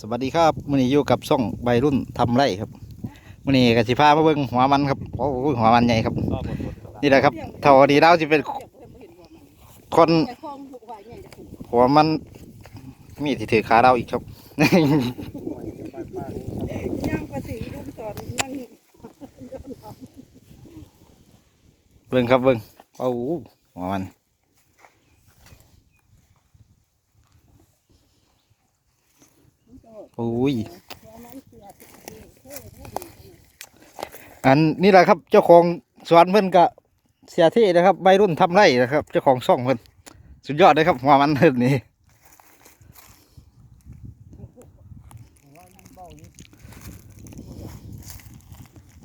สวัสดีครับมื่อนี้อยู่กับซ่องใบรุ่นทำไรครับมื่อนี้กสิพามาเบิ่งหัวมันครับโอ้โหหัวมันใหญ่ครับ นี่แหละครับเท่าดีแล้วจะเป็นคนหัวมันมีที่ถือขาเราอีกครับย่างภาษีลูกสอนนั่งเบิ่งครับเบิ่งโอ้หัวมัน โอ้ยอันนี่แหละครับเจ้าของสวนเพิ่อนก็เสียที่นะครับใบรุ่นทำไรนะครับ เจ้าของซ่องเพิ่อนสุดยอดเลยครับหัวมันเพิ่อนนี่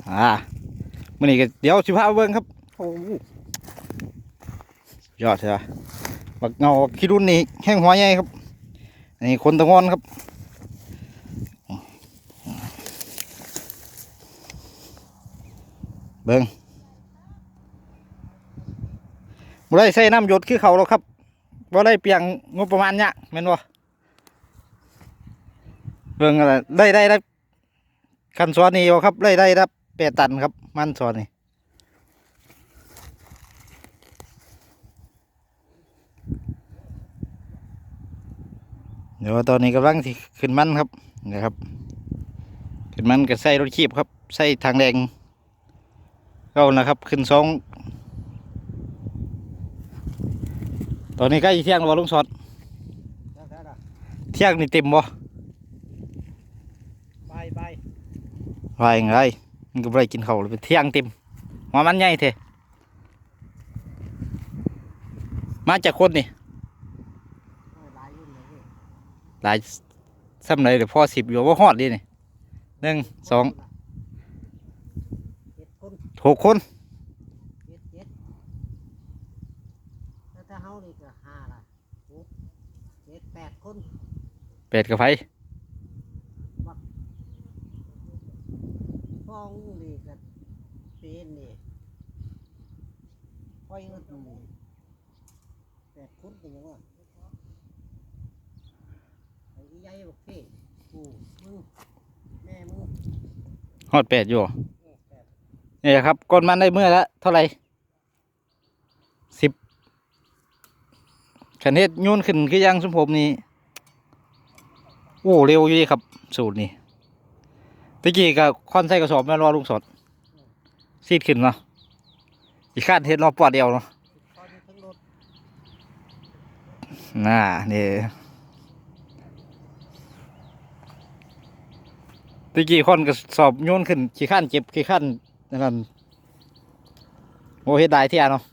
อ่ามื่อนี้ก็เดี๋ยวสิพาเบิ่งครับโอ้ยอดใช่ปะบักเงาคิรุนนี่แห้งหัวใหญ่ครับนนี้คนตะงอนครับ เบิ่งบ่ได้ใส่น้ำหยดคือเขาหรอกครับบ่ได้เปียงงบประมาณเนี้ยแม่นบ่เบิ่งอะไรได้ได้ได้คันสวนนี่บ่ครับได้ได้รับแปดตันครับ มันสวนนี่เดี๋ยวตอนนี้กำลังที่ขึ้นมันครับนะครับขึ้นมันก็ใส่รถขีบครับใส่ทางแดง ก็นะครับ ขึ้นสองตอนนี้ใกล้เที่ยงแล้วบ่ลุงสอดเที่ยงนี่เต็มบ่ไปไปว่าอย่างไรมันก็บ่ไปกินข้าวเลยไปเที่ยงเต็มหัวมันใหญ่เทมาจากคนนี่หลายรุ่นเลยพี่หลายซ้ำไหนเดี๋ยวพ่อสิบอยู่ว่าฮอดดินี่หนึ่งสองเจ็ดคน หกคนเจ็ดเจ็ดแล้วถ้าเฮานี่ก็ห้าละหกเจ็ดแปดคนแปดกับไฟฟองนี่ก็เป็นนี่ค่อยเงินนี่แปดคนเป็นยังวะไอ้ใหญ่บักเพ่กูมึงแม่มึงฮอดแปดอยู่เออแปด นี่ครับก้นมันได้เมื่อละเท่าไหร่สิบขันเฮ็ดโยนขึ้นคือยังสมผมนี่โอ้เร็วอยู่ดีครับ สูตรนี่ตะกี้ก็ค่อนใส่กระสอบแม่รอลุงสดซีดขึ้นเนาะอีกคาดเฮ็ดรอบปอดเดียวเนาะน่านี่ตะกี้คอนก็สอบโยนขึ้นขี้ขั้านเจ็บขี้ขั้า นั่นโอ้เฮ็ดได้เที่ยเนาะ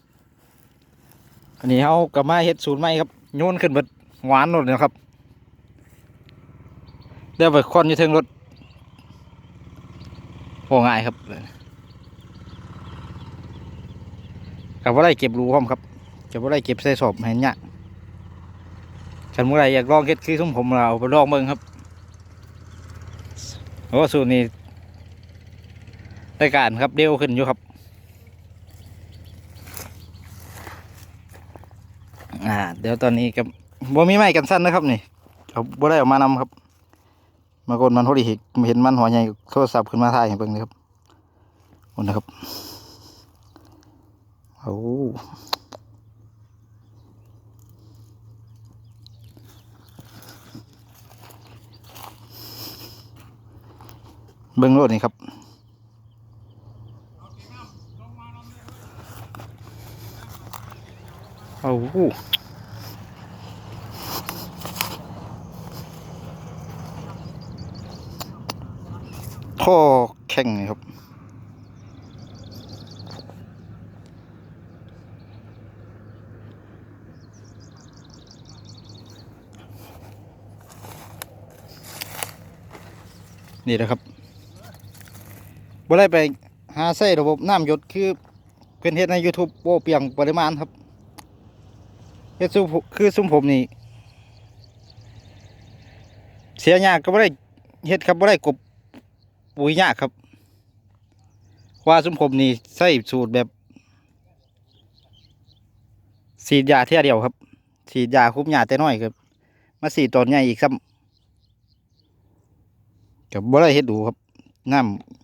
อันนี้เขาก็มาเฮ็ดศูนย์ใหม่ครับโยนขึ้นเบิดหวานหมดเลยครับเดี๋ยวไปคอนอยู่เทิงรถโอ้ง่ายครับกับว่าได้เก็บรูพร้อมครับกับว่าได้เก็บใส่สอบให้เนี่ยฉันเมื่อไรอยากลองเฮ็ดคือทุ่มผมเราไปลองเบิ่งครับโอ้สูตรนี้ ได้การครับเร็วขึ้นอยู่ครับ อ่า เดี๋ยวตอนนี้กับบ่มีไม้กันสั้นนะครับนี่เขาบ่ได้ออกมานำครับ มากนมันพอดีเห็นเห็นมันหัวใหญ่โทรศัพท์ขึ้นมาถ่ายให้เบิ่งเลยครับโอ้นะครับโอ้เบิ้งรถนี่ครับ โอ้โหท่อแข็งครับ นี่นะครับบ่ได้ไป หาใส่ระบบน้ำหยดคือเพื่อนเฮ็ดใน YouTube โบเปียงปริมาณครับเฮ็ดซุมผมคือซุมผมนี่เสียยากก็บ่ได้เฮ็ดครับบ่ได้กบปุ๋ยยากครับ ว่าซุมผมนี่ใส่สูตรแบบฉีดยาเท่ยเดียวครับฉีดยาคุมยาแต่น้อยครับ มาฉีดตอนใหญ่อีกซ้ำกับบ่ได้เฮ็ดดูครับน้ำ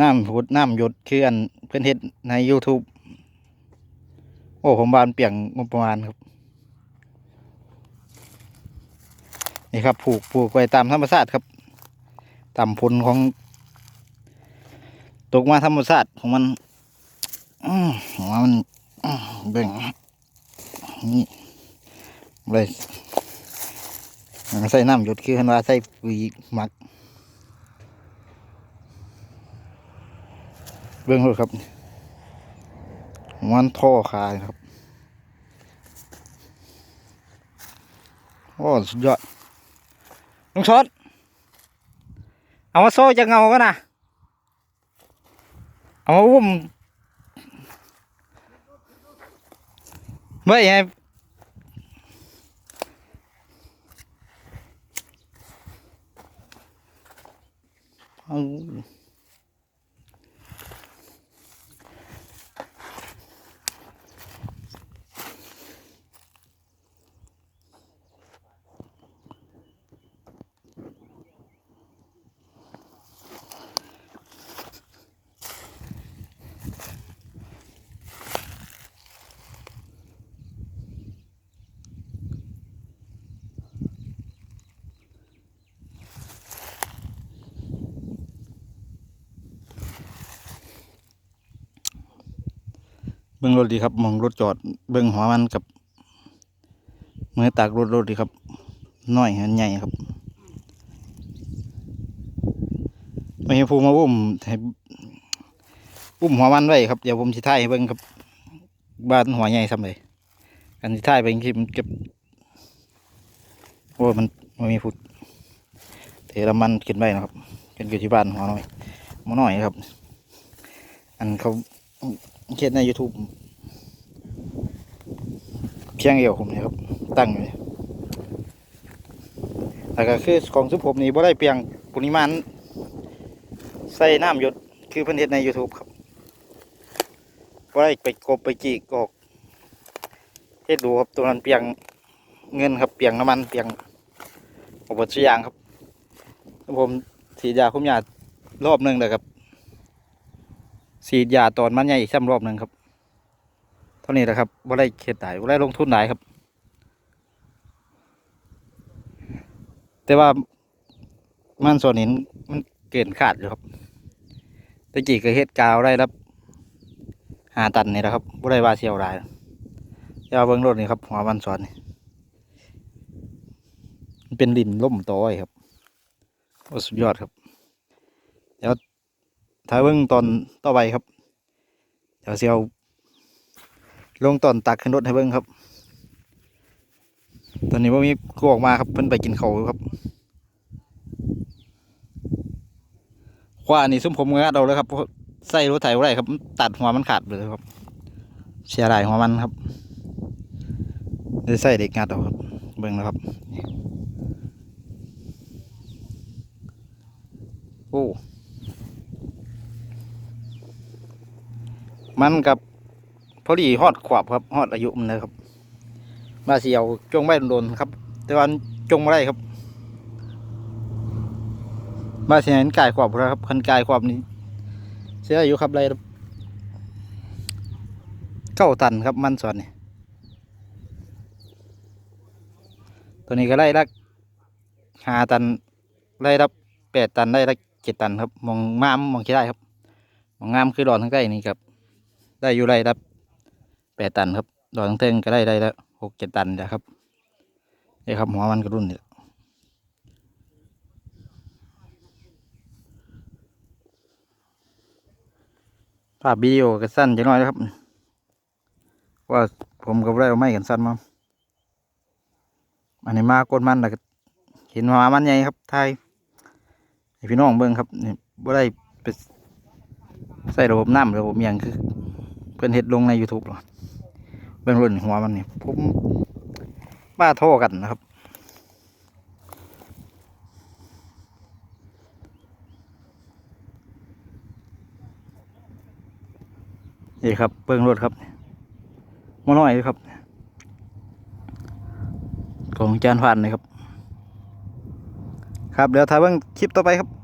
น้ำพุดน้ำหยดเคืออันเพื่อนเฮ็ดใน YouTube โอ้ ผมบานเปียงงบประมาณครับ นี่ครับ ผูกผูกไปตามธรรมชาติครับ ตามผลของ ตกมาธรรมชาติของมันอืมของมันเบ่งนี่เลยใส่น้ำหยดคือคันว่าใส่ปุ๋ยหมัก บื้องต้นครับมันท่อคายครับโอ้สุดยอดลุงชดเอามาโซ่จะเงากันนะเอามาอุ้มไม่ไงเอา เบื้องรถดีครับมองรถจอดเบื้องหัวมันกับมือตากรถรถดีครับน้อยหันใหญ่ครับไม่ให้ภูมาอุ้มให้อุ้มหัวมันไว้ครับเดี๋ยวผมสิถ่ายเบิ่งครับบ้านหัวใหญ่ซ้ำเลยกันสิถ่ายไปคลิปมันเก็บโอ้มันมันมีฟุดเทละมันขึ้นไปนะครับขึ้นอยู่ที่บ้านหัวน้อยหัวน้อยครับ อันเขา เขียนใน YouTube เพียงเอวผมนี่ครับ ตั้งอยู่เนี่ยแล้วก็คือของสุผมนี่บ่ได้เพียงปริมาณใส่น้ำหยดคือเพิ่นเฮ็ดใน YouTube ครับบ่ได้ไปกบไปจีกออกเฮ็ดดูครับตัวนั้นเปียงเงินครับเปียงน้ำมันเปียงอุปกรณ์ยางครับผมฉีดยาคุมยารอบหนึ่งเลยครับ ฉีดยาตอนมันใหญ่อีกซ้ำรอบหนึ่งครับ เท่านี้แหละครับบ่ได้เข็ดหลายบ่ได้ลงทุนไหลายครับ แต่ว่ามันส่วนนี้มันเกินขาดอยู่ครับตะกี้ก็เฮ็ดกาวได้รับหาตันนี่แหละครับบ่ได้ว่าเสียวหลายแต่ว่าเบิ่งรถนี่ครับหัวมันสอนนี่มันเป็นดินล่มต้อยครับโอ้สุดยอดครับเดี๋ยว ถ้าเบิ่งตอนต่อไปครับเดี๋ยวเสียวลงตอนตักขึ้นรถให้เบิ้งครับ ตอนนี้ว่ามีกูออกมาครับเพิ่นไปกินเขาครับขวานี่ซุ่มผมงัดเอาเลยครับใส่รถไถไรครับ ตัดหัวมันขาดเลยครับ เสียดายหัวมันครับได้ใส่เด็กงัดเอาครับ เบิ้งนะครับ โอ้ มันกับพอดีฮอดขวบครับฮอดอายุมันเลยครับ มาเสียวจงไว้โดนครับ แต่วันจงไม่ได้ครับ มาเสียนกายขวบแล้วครับคันกายขวบนี้ เสียอายุครับไรเก้าตันครับมันสอนนี่ตัวนี้ก็ไล่ละห้าตันไล่ละแปดตันไล่ละเจ็ดตันครับมองงามมองคิดได้ครับมองงามคือดอนทั้งใกล้นี่ครับ ได้อยู่ไรละแปดตันครับดอกทั้งเทิงก็ได้ได้ละหกเจ็ดตันนะครับนี่ครับหัวมันกระรุ่นนี่แหละภาพวิดีโอก็สั้นจะน้อยนะครับ ว่าผมกับได้เอาไม้กันสั้นมาอันนี้มากดมันแล้วก็เห็นหัวมันใหญ่ครับไทยพี่น้องเบิ่งครับนี่บ่ได้ไปใส่ระบบน้ำระบบอิหยังคือ เพื่อนเฮ็ดลงใน YouTube หรอเบื้องรุ่นหัวมันนี่ผมบ้าโทษกันนะครับ นี่ครับเบื้องรถครับมาน้อยครับ ของจานผ่านเลยครับ ครับเดี๋ยวถ่ายเบิ่งคลิปต่อไปครับ